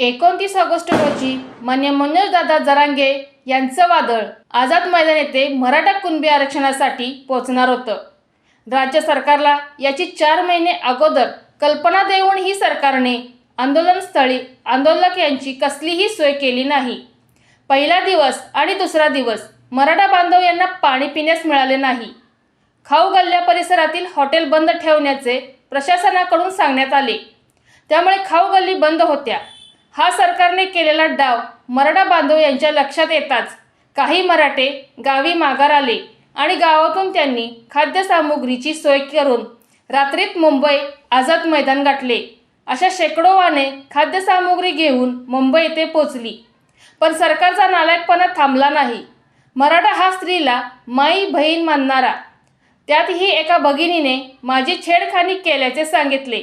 एकोणतीस ऑगस्ट रोजी मान्य मनोजदादा जरांगे यांचं वादळ आझाद मैदान येथे मराठा कुणबी आरक्षणासाठी पोचणार होतं. राज्य सरकारला याची चार महिने अगोदर कल्पना देऊनही सरकारने आंदोलनस्थळी आंदोलक यांची कसलीही सोय केली नाही. पहिला दिवस आणि दुसरा दिवस मराठा बांधव यांना पाणी पिण्यास मिळाले नाही. खाऊ गल्ल्या परिसरातील हॉटेल बंद ठेवण्याचे प्रशासनाकडून सांगण्यात आले. त्यामुळे खाऊ गल्ली बंद होत्या. हा सरकारने केलेला डाव मराठा बांधव यांच्या लक्षात येताच काही मराठे गावी माघार आले आणि गावातून त्यांनी खाद्यसामुग्रीची सोय करून रात्रीत मुंबई आझाद मैदान गाठले. अशा शेकडो वाहने खाद्यसामुग्री घेऊन मुंबई येथे पोचली पण सरकारचा नालायकपणा थांबला नाही. मराठा हा स्त्रीला माई बहीण मानणारा. त्यातही एका भगिनीने माझी छेडखानी केल्याचे सांगितले.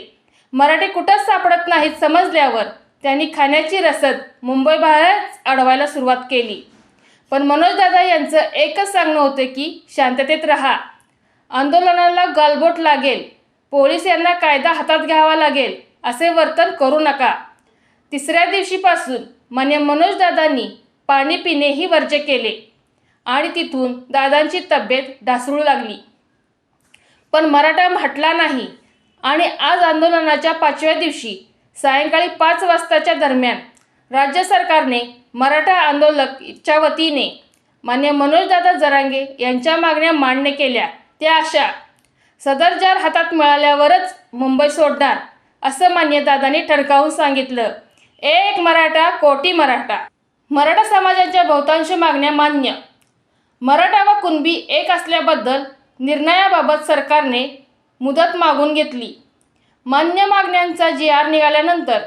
मराठी कुठंच सापडत नाहीत समजल्यावर त्यांनी खाण्याची रसद मुंबईबाहेरच अडवायला सुरुवात केली. पण मनोजदादा यांचं एकच सांगणं होतं की शांततेत राहा. आंदोलनाला गालबोट लागेल. पोलीस यांना कायदा हातात घ्यावा लागेल असे वर्तन करू नका. तिसऱ्या दिवशीपासून मान्य मनोजदादांनी पाणी पिणेही वर्ज्य केले आणि तिथून दादांची तब्येत ढासळू लागली. पण मराठा म्हटला नाही आणि आज आंदोलनाच्या पाचव्या दिवशी सायंकाळी पाच वाजताच्या दरम्यान राज्य सरकारने मराठा आंदोलकच्या वतीने मान्य मनोजदादा जरांगे यांच्या मागण्या मान्य केल्या. त्या अशा सदर जार हातात मिळाल्यावरच मुंबई सोडणार असं मान्य दादांनी ठणकावून सांगितलं. एक मराठा कोटी मराठा. मराठा समाजाच्या बहुतांश मागण्या मान्य. मराठा व कुणबी एक असल्याबद्दल निर्णयाबाबत सरकारने मुदत मागून घेतली. मान्य मागण्यांचा जी आर निघाल्यानंतर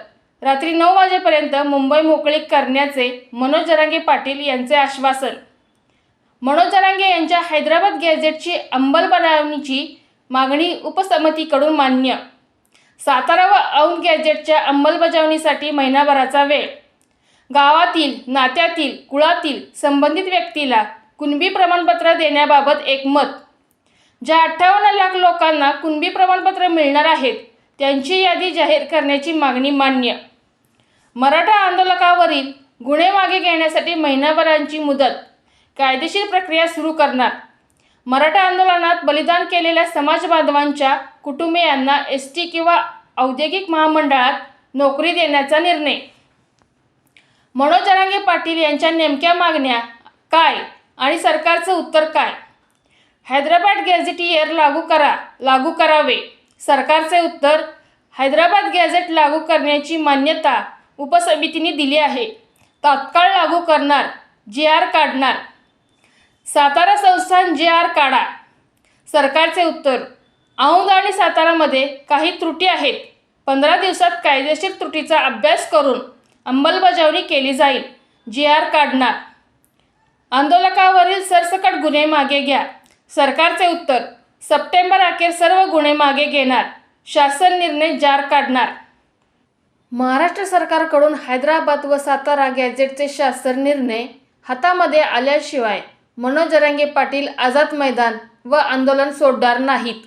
रात्री नऊ वाजेपर्यंत मुंबई मोकळी करण्याचे मनोज जरांगे पाटील यांचे आश्वासन. मनोज जरांगे यांच्या हैदराबाद गॅझेटची अंमलबजावणीची मागणी उपसमितीकडून मान्य. सातारा व औंध गॅझेटच्या अंमलबजावणीसाठी महिनाभराचा वेळ. गावातील नात्यातील कुळातील संबंधित व्यक्तीला कुणबी प्रमाणपत्र देण्याबाबत एक मत ज्या अठ्ठावन्न लाख लोकांना कुणबी प्रमाणपत्र मिळणार आहेत त्यांची यादी जाहीर करण्याची मागणी मान्य. मराठा आंदोलकावरील गुन्हे मागे घेण्यासाठी महिनाभरांची मुदत कायदेशीर प्रक्रिया सुरू करणार. मराठा आंदोलनात बलिदान केलेल्या समाज बांधवांच्या कुटुंबियांना एस टी किंवा औद्योगिक महामंडळात नोकरी देण्याचा निर्णय. मनोज जरांगे पाटील यांच्या नेमक्या मागण्या काय आणि सरकारचं उत्तर काय? हैदराबाद गॅझेटियर लागू करा लागू करावे. सरकारचे उत्तर हैदराबाद गॅझेट लागू करण्याची मान्यता उपसमितीने दिली आहे. तात्काळ लागू करणार जी आर काढणार. सातारा संस्थान जी आर काढा. सरकारचे उत्तर औंध आणि सातारामध्ये काही त्रुटी आहेत. पंधरा दिवसात कायदेशीर त्रुटीचा अभ्यास करून अंमलबजावणी केली जाईल. जी आर काढणार. आंदोलकावरील सरसकट गुन्हे मागे घ्या. सरकारचे उत्तर सप्टेंबर अखेर सर्व गुन्हे मागे घेणार. शासन निर्णय जार काढणार. महाराष्ट्र सरकारकडून हैदराबाद व सातारा गॅझेटचे शासन निर्णय हातामध्ये आल्याशिवाय मनोज जरांगे पाटील आझाद मैदान व आंदोलन सोडणार नाहीत.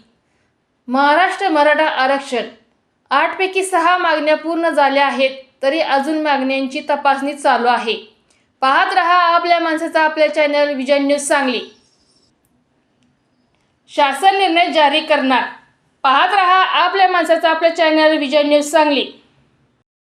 महाराष्ट्र मराठा आरक्षण. आठपैकी सहा मागण्या पूर्ण झाल्या आहेत तरी अजून मागण्यांची तपासणी चालू आहे. पाहत रहा आपल्या माणसाचा आपल्या चॅनल विजय न्यूज सांगली. शासन निर्णय जारी करणार. पाहत रहा आपल्या माणसाचा आपल्या चॅनल विजय न्यूज सांगली.